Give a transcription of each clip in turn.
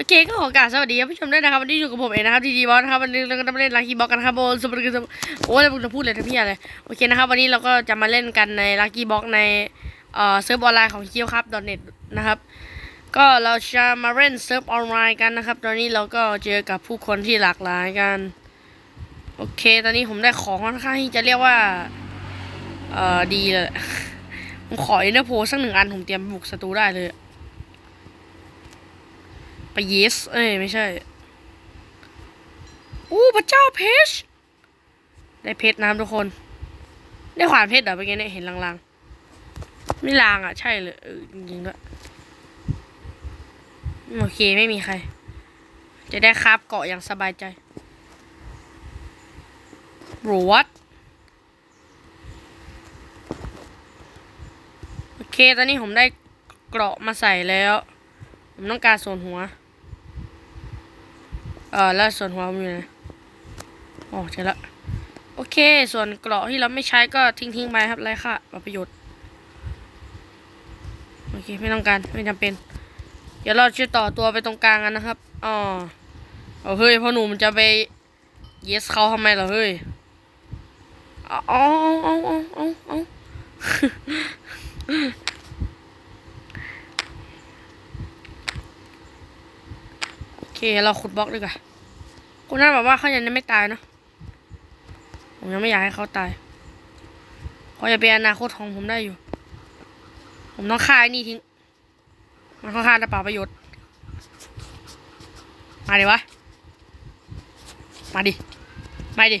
โอเคก็ขอกราบสวัสดีผู้ชมด้วยนะครับวันนี้อยู่กับผมเองนะครับทีดีบอสนะครับวันนี้เราก็จะมาเล่นลักกี้บอกกันครับโอ้สวัสดีครับโอ้ยผมจะพูดเลยทั้งพี่อะไรโอเคนะครับวันนี้เราก็จะมาเล่นกันในลักกี้บอกในเอ่อเซิร์ฟออนไลน์ของเคียวครับ .net นะครับก็เราจะมาเล่นเซิร์ฟออนไลน์กันนะครับ ตอนนี้เราก็เจอกับผู้คนที่หลากหลายกันโอเค ตอนนี้ผมได้ของค่อนข้างที่จะเรียกว่าเอ่อดีเลยผมขออินเตอร์โพสักหนึ่งอันผมเตรียมบุกศัตรูได้เลย ไปเยส เอ้ย ไม่ใช่อู้พระเจ้าเพชรได้เพชรนะครับทุกคน ได้ขวานเพชรเหรอเมื่อกี้เนี่ยเห็นลางๆ ไม่ลางอะ ใช่เลยเออจริงๆด้วยโอเคไม่มีใคร จะได้คาบเกาะอย่างสบายใจรวดโอเค ตอนนี้ผมได้เกราะมาใส่แล้ว ผมต้องการส่วนหัว เออแล้วส่วนหัวมันอยู่ไหนอ๋อเจอละโอเค ส่วนเกราะที่เราไม่ใช้ก็ทิ้งทิ้งไปครับไรค่ะประโยชน์โอเคไม่ต้องการไม่จำเป็น เดี๋ยวเราจะต่อตัวไปตรงกลางกันนะครับอ๋อเอาเฮ้ยพ่อหนุ่มจะไป yes เขาทำไมเหรอเฮ้ยเอาเอาเอาเอาเอา เอาโอเคเราขุดบล็อกดีกว่าคุณน่าบอกว่าเขายังไม่ตายเนอะผมยังไม่อยากให้เขาตายเขาจะเป็นอนาคตของผมได้อยู่ ผมต้องฆ่าไอ้นี่ทิ้ง มันค่อนข้างจะเปล่าประโยชน์ มาดิวะ มาดิ มาดิ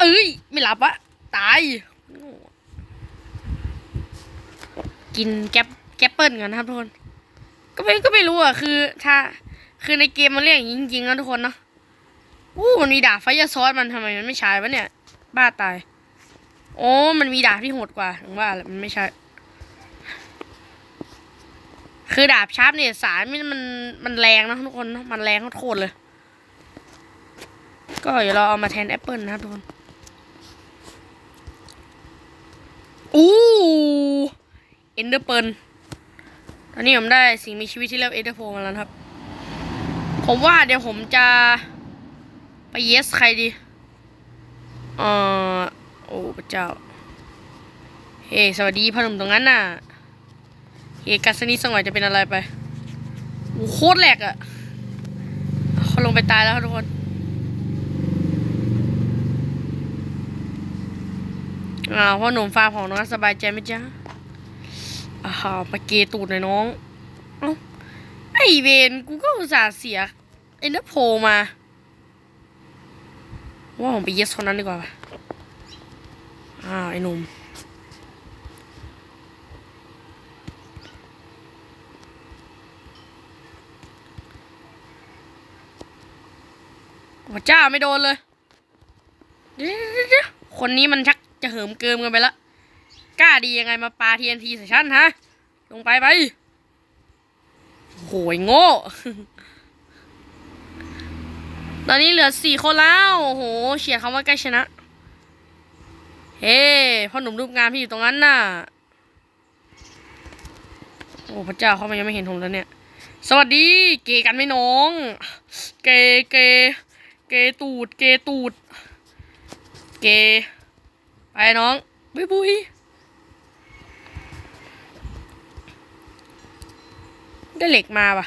เอ้ย ไม่หลับวะ ตาย กินแก๊ปแก๊ปเปิลกันนะครับทุกคน ก็ไม่ก็ไม่รู้อะ คือถ้า คือในเกมมันเรียกอย่างนี้จริงๆนะทุกคนเนาะอู้มันมีดาบไฟยาซอสมันทำไมมันไม่ใช้วะเนี่ย บ้าตาย โอ้มันมีดาบที่โหดกว่าถึงว่ามันไม่ใช่ คือดาบชาร์ปเนี่ยสารมันมันมันแรงนะทุกคนเนอะมันแรงโคตรเลย ก็เดี๋ยวเราเอามาแทนแอปเปิลนะครับทุกคนอู้เอนเดอร์เปิลตอนนี้ผมได้สิ่งมีชีวิตที่เรียกเอนเดอร์โพมาแล้วครับ ผมว่าเดี๋ยวผมจะ ไปเยสใครดีเออโอ้พระเจ้า เฮ้สวัสดีพ่อหนุ่มตรงนั้นน่ะเหตุกาสนิสักหน่อยจะเป็นอะไรไปโอ้โหโคตรแหลกอะเขาลงไปตายแล้วทุกคน อ้าวพ่อหนุ่มฟาร์มของน้องสบายใจไหมจ๊ะอ้าวมาเกตูดหน่อยน้อง เอ้าไอเวนกูก็อุตส่าห์เสีย เอ็นเดอร์โพมา ว่าผมไปเยสคนนั้นดีกว่าอ้าวไอ้หนุ่มพระเจ้าไม่โดนเลย เดี๋ยวคนนี้มันชักจะเหิมเกิมกันไปละ กล้าดียังไงมาปาทีนทีใส่ฉันฮะ ลงไปไปโหยโง่ ตอนนี้เหลือสี่คนแล้วโอ้โหเฉียดคำว่าใกล้ชนะ เฮ้พ่อหนุ่มรูปงามที่อยู่ตรงนั้นน่ะ โอ้พระเจ้าเขามันยังไม่เห็นผมแล้วเนี่ย สวัสดี เกย์กันไหมน้อง เกย์เกย์เกย์ตูด เกย์ตูด เกย์ไปน้อง บุยบุยได้เหล็กมาปะ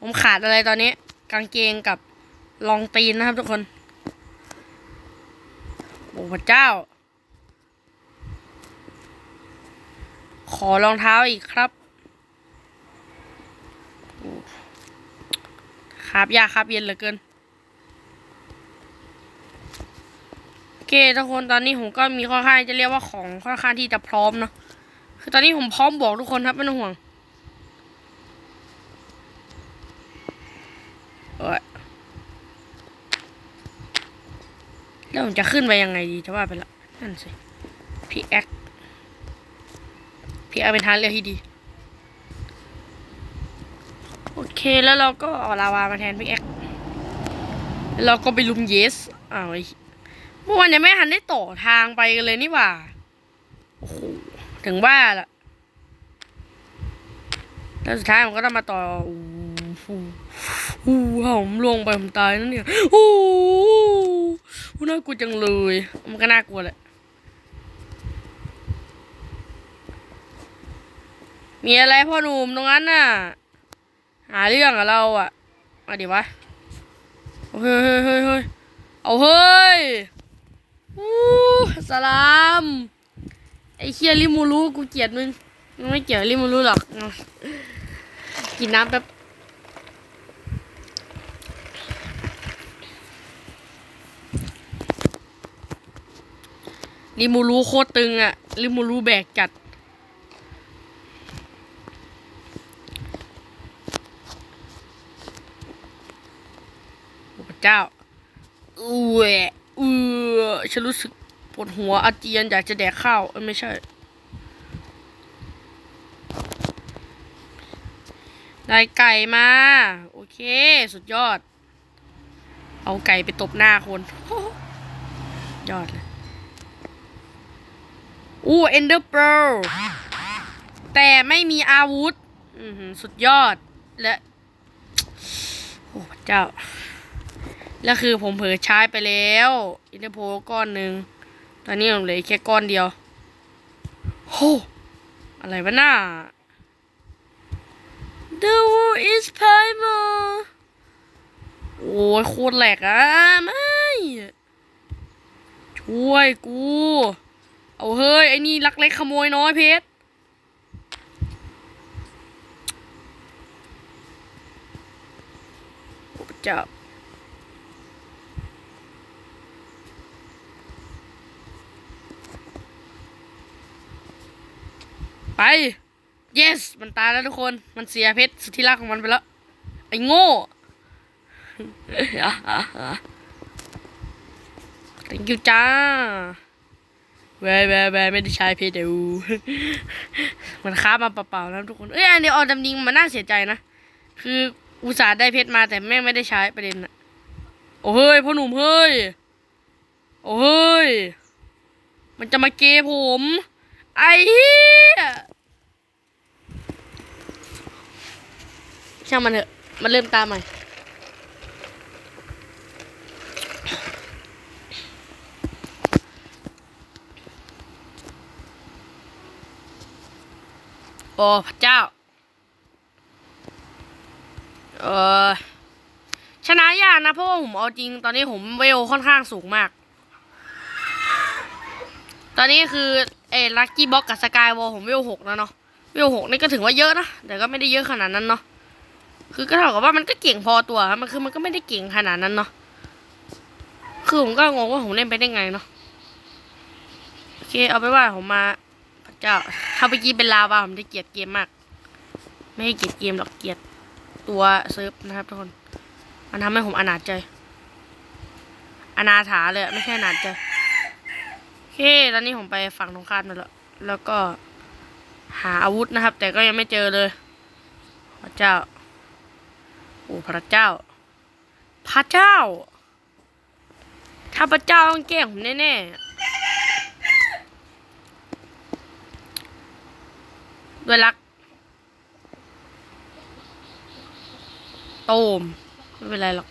ผมขาดอะไรตอนนี้ กางเกงกับ รองตีนนะครับทุกคน โอ้พระเจ้า ขอรองเท้าอีกครับครับยากครับเย็นเหลือเกินโอเคทุกคนตอนนี้ผมก็มีค่อนข้างจะเรียกว่าของค่อนข้างที่จะพร้อมเนาะคือตอนนี้ผมพร้อมบอกทุกคนครับไม่ต้องห่วงเอ้ย แล้วผมจะขึ้นไปยังไงดีจะว่าไปละนั่นสิพี่แอคพี่แอคเป็นทางเลือกที่ดี โอเคแล้วเราก็เอาลาวามาแทนพี่แอคเราก็ไปลุมเยสอ้าวไอ้เมื่อวานยังไม่ทันได้ต่อทางไปกันเลยนี่หว่าโอ้โหถึงว่าละแล้วสุดท้ายผมก็ต้องมาต่ออู้หูหูถ้าผมลงไปผมตายนั่นเนี่ยโอ้ โหน่ากลัวจังเลย มันก็น่ากลัวแหละ มีอะไรพ่อหนุ่มตรงนั้นน่ะ หาเรื่องกับเราอะมาดิวะ เฮ้ยเฮ้ยเฮ้ยเฮ้ยเอาเฮ้ยอู้สลาม ไอ้เคียริมูรุกูเกลียดมึงมึงไม่เกี่ยวริมูรุหรอก กินน้ำแป๊บ ริมูรุโคตรตึงอะริมูรุแบกจัดพระเจ้าอือแหวะอือฉันรู้สึกปวดหัวอาเจียนอยากจะแดกข้าวไม่ใช่ ได้ไก่มา โอเค สุดยอด เอาไก่ไปตบหน้าคน ยอดเลย อู้เอนเดอร์เปรแต่ไม่มีอาวุธสุดยอด และ โอ้พระเจ้า แล้วคือผมเผลอใช้ไปแล้วอินเตอร์โพก้อนหนึ่ง ตอนนี้ผมเหลือแค่ก้อนเดียวโหอะไรวะน่า The war is primal โอ้ยโคตรแหลกอะ ไม่ ช่วยกู เอาเฮ้ยไอ้นี่ลักเล็กขโมยน้อยเพชรเจ้าไป yes มันตายแล้วทุกคน มันเสียเพชรสุดที่รักของมันไปแล้ว ไอ้โง่ thank you จ้า แวแวแวไม่ได้ใช้เพชรเดี๋ยวมันค้ามาเปล่าๆนะทุกคน เอ้ยอันเดียวเอดำดิงมันน่าเสียใจนะ คืออุตส่าห์ได้เพชรมาแต่แม่งไม่ได้ใช้ประเด็นอะโอ้เฮ้ยพ่อหนุ่มเฮ้ย โอ้เฮ้ย มันจะมาเกผม ไอ้เหี้ยช่างมันเถอะ มันเริ่มตามใหม่ โอ้พระเจ้า เออชนะยากนะเพราะว่าผมเอาจริง ตอนนี้ผมเวลค่อนข้างสูงมาก ตอนนี้คือเอลักกี้บ็อกกับสกายวอลผมเวลหกแล้วเนาะเวลหกนี่ก็ถือว่าเยอะนะแต่ก็ไม่ได้เยอะขนาดนั้นเนาะคือก็เท่ากับว่ามันก็เก่งพอตัวมันคือมันก็ไม่ได้เก่งขนาดนั้นเนาะคือผมก็งงว่าผมเล่นไปได้ไงเนาะโอเคเอาไปว่าผมมา เจ้าถ้าเมื่อกี้เป็นลาวาผมได้เกลียดเกมมาก ไม่ให้เกลียดเกมหรอกเกลียดตัวเซิร์ฟนะครับทุกคน มันทำให้ผมอนาจใจ อนาถาเลยไม่ใช่อนาจใจโอเคตอนนี้ผมไปฝั่งตรงข้ามมาแล้ว แล้วก็หาอาวุธนะครับ แต่ก็ยังไม่เจอเลย พระเจ้า โอ้พระเจ้า พระเจ้า ถ้าพระเจ้าต้องแกล้งผมแน่ๆ ด้วยรัก โตม ไม่เป็นไรหรอก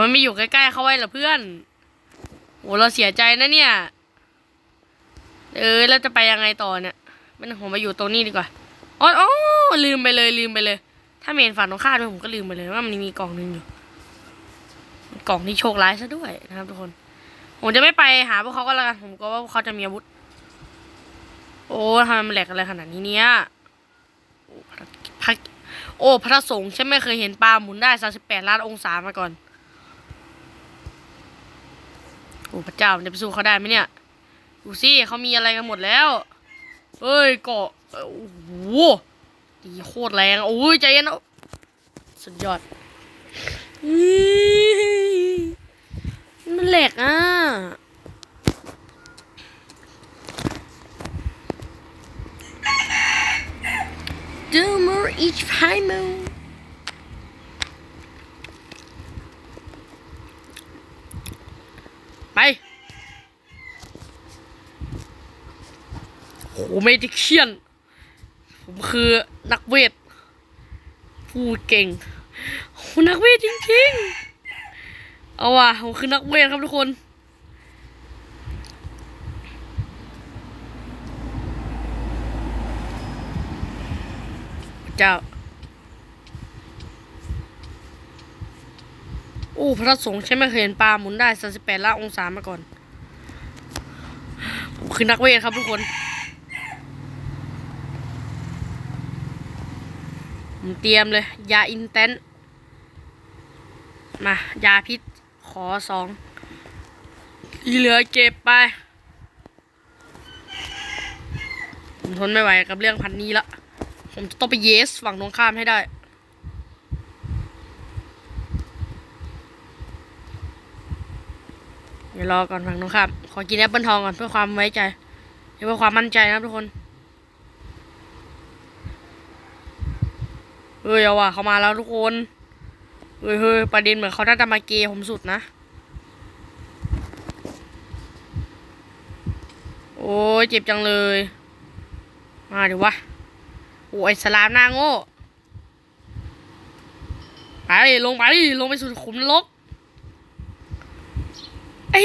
มันไม่อยู่ใกล้ๆเขาไว้หรอเพื่อนโหเราเสียใจนะเนี่ย เออแล้วจะไปยังไงต่อเนี่ยไม่ต้องผมมาอยู่ตรงนี้ดีกว่าอ๋ออ๋อลืมไปเลยลืมไปเลย ถ้าเมนฝั่งตรงข้ามเนี่ยผมก็ลืมไปเลยว่ามันมีกล่องหนึงอยู่ กล่องที่โชคร้ายซะด้วยนะครับทุกคน ผมจะไม่ไปหาพวกเขาก็แล้วกัน ผมก็ว่าพวกเขาจะมีอาวุธ โอ้ทำไมมันแหลกอะไรขนาดนี้เนี่ยโอ้พระโอ้ พระสงฆ์ฉันไม่เคยเห็นปลาหมุนได้38ล้านองศามาก่อน โอ้ พระเจ้าจะไปสู้เขาได้ไหมเนี่ย ดูสิเขามีอะไรกันหมดแล้วเฮ้ยเกาะโอ้โหดีโคตรแรง โอ้ยใจเย็นสุดยอดอื้อ มันแหล็กอะ Do more each time. ไปโหเมดิเชียน ผมคือนักเวท ผู้เก่งโหนักเวทจริงๆ เอาว่ะผมคือนักเวทครับทุกคนเจ้า โอ้พระสงฆ์ใช่ไหมเคยเห็นปลาหมุนได้38ละองศามาก่อนผมคือนักเวทครับทุกคนผมเตรียมเลย ยาอินเตนมา ยาพิษ ขอสองที่เหลือเก็บไปผมทนไม่ไหวกับเรื่องพันนี้ละผมจะต้องไปเยสฝั่งตรงข้ามให้ได้เดี๋ยวรอก่อนฝั่งตรงข้ามขอกินแอปเปิลทองก่อนเพื่อความไว้ใจเพื่อความมั่นใจนะครับทุกคนเฮ้ยเอาว่ะเขามาแล้วทุกคน เฮ้ยเฮ้ยประเด็นเหมือนเขาน่าจะมาเกย์ผมสุดนะ โอ้ยเจ็บจังเลย มาเดี๋ยววะ โอ้ยสลามหน้าโง่ ไปลงไปลงไปสู่ขุมนรกไอ้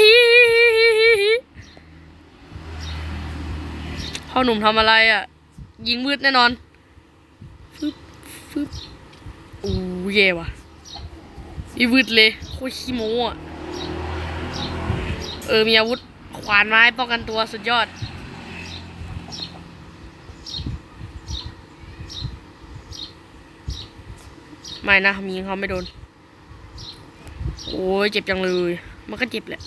พ่อหนุ่มทำอะไรอะ ยิงมืดแน่นอนฟึบฟึบโอ้เย่ว่ะ อีวืดเลยโคตรขี้โม้อะเออ มีอาวุธขวานไม้ป้องกันตัวสุดยอด ไม่นะ มีงเขาไม่โดน โอ้ยเจ็บจังเลย มันก็เจ็บแหละ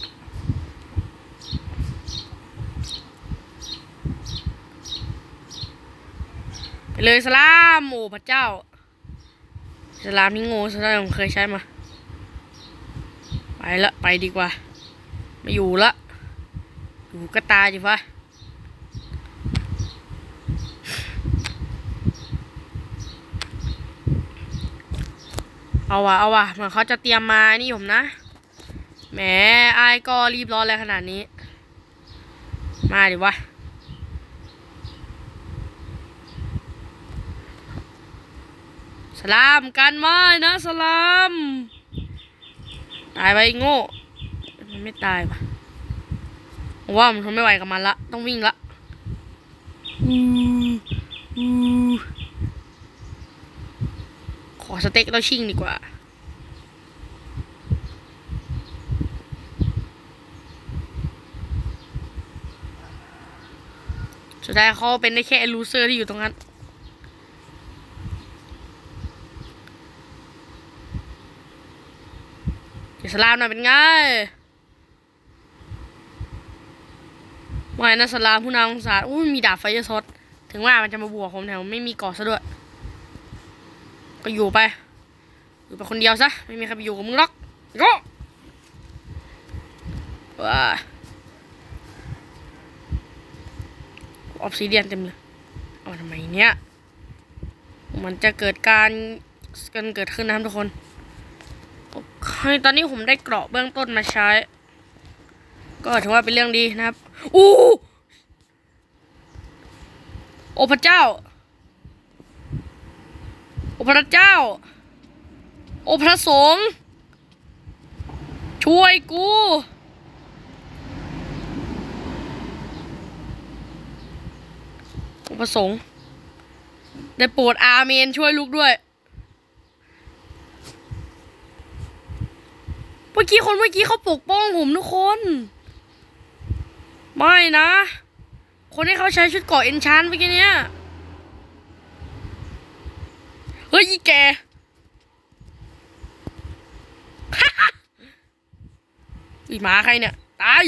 ไปเลยสลาม โอ้พระเจ้า สลามนี่โง่สลามผมเคยใช้มา ไปละไปดีกว่า ไม่อยู่ละ อยู่ก็ตายจิฟะเอาวะเอาวะเหมือนเขาจะเตรียมมานี่ผมนะแหมไอ้ก็รีบร้อนอะไรขนาดนี้ มาดิวะสลามกันไม้นะสลาม ตายไปโง่ มันไม่ตายปะว่ามันทนไม่ไหวกับมันละ ต้องวิ่งละอูอูขอสเต็กแล้วชิ่งดีกว่าสุดท้ายเขาเป็นได้แค่ลูเซอร์ที่อยู่ตรงนั้น สลามหน่อยเป็นไงวายนะสลามผู้นำสงสาอุ้ยมีดาบไฟยอร์ซดถึงว่ามันจะมาบวกผมแถวไม่มีเกาะซะด้วย ก็อยู่ไป อยู่ไปคนเดียวซะ ไม่มีใครไปอยู่กับมึงหรอกก็ว้าออฟซิเดียนเต็มเลยเอาทำไมเนี้ยมันจะเกิดการกันเกิดขึ้นนะครับทุกคน โอเคตอนนี้ผมได้เกราะเบื้องต้นมาใช้ ก็ถือว่าเป็นเรื่องดีนะครับ อู้โอ้พระเจ้า โอ้พระเจ้า โอ้พระสงฆ์ช่วยกูโอ้พระสงฆ์ได้โปรดอาเมนช่วยลูกด้วย มื่อกี้คนเมื่อกี้เขาปกป้องผมทุกคน ไม่นะ คนที่เขาใช้ชุดเกาะเอนชานเมื่อกี้เนี้ย เฮ้ยอีแกอีหมาใครเนี่ย ตาย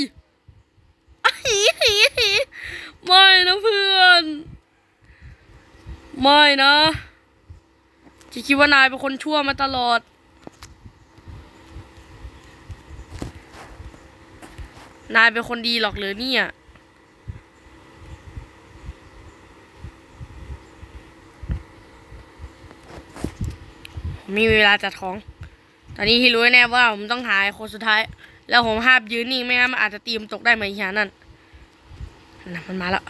ไม่นะเพื่อน ไม่นะที่คิดว่านายเป็นคนชั่วมาตลอด นายเป็นคนดีหรอกหรือเนี่ย มีเวลาจัดของ ตอนนี้ที่รู้แน่ว่าผมต้องหาไอ้คนสุดท้าย แล้วผมห้ามยืนนิ่งไม่งั้นมันอาจจะตีมตกได้เหมือนอีหานั่นนะมันมาแล้ว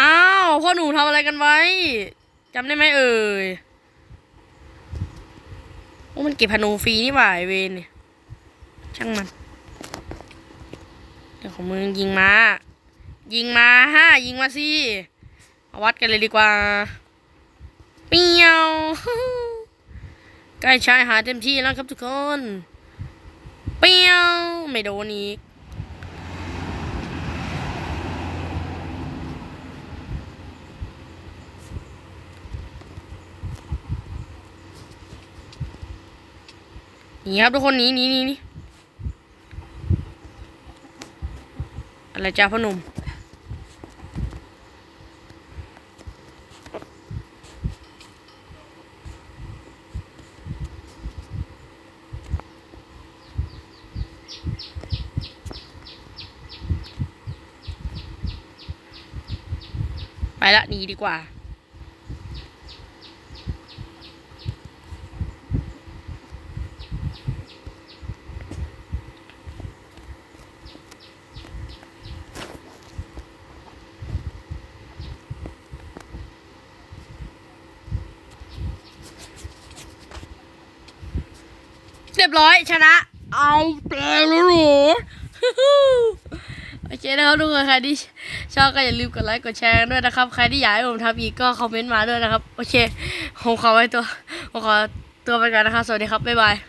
อ้าวพ่อหนูทำอะไรกันไว้จำได้ไหมเอ่ยโอ้มันเก็บพนูฟรีนี่หว่าเวนเนี่ยช่างมัน เดี๋ยวของมึงยิงมา ยิงมาฮะยิงมาสิมาวัดกันเลยดีกว่าเปียวใกล้ชายหาดเต็มที่แล้วครับทุกคนเปียวไม่โดนอีกหนีครับทุกคนหนีหนีหนี นะจ๊ะพ่อหนุ่มไปละหนีดีกว่า เรียบร้อยชนะ เอาแปลงแล้วเหรอโอเคนะครับทุกคนใครที่ชอบก็อย่าลืมกดไลค์กดแชร์ด้วยนะครับ ใครที่อยากให้ผมทำอีกก็คอมเมนต์มาด้วยนะครับ โอเคผมขอไว้ตัวผมขอตัวไปก่อนนะครับ สวัสดีครับ บ๊ายบาย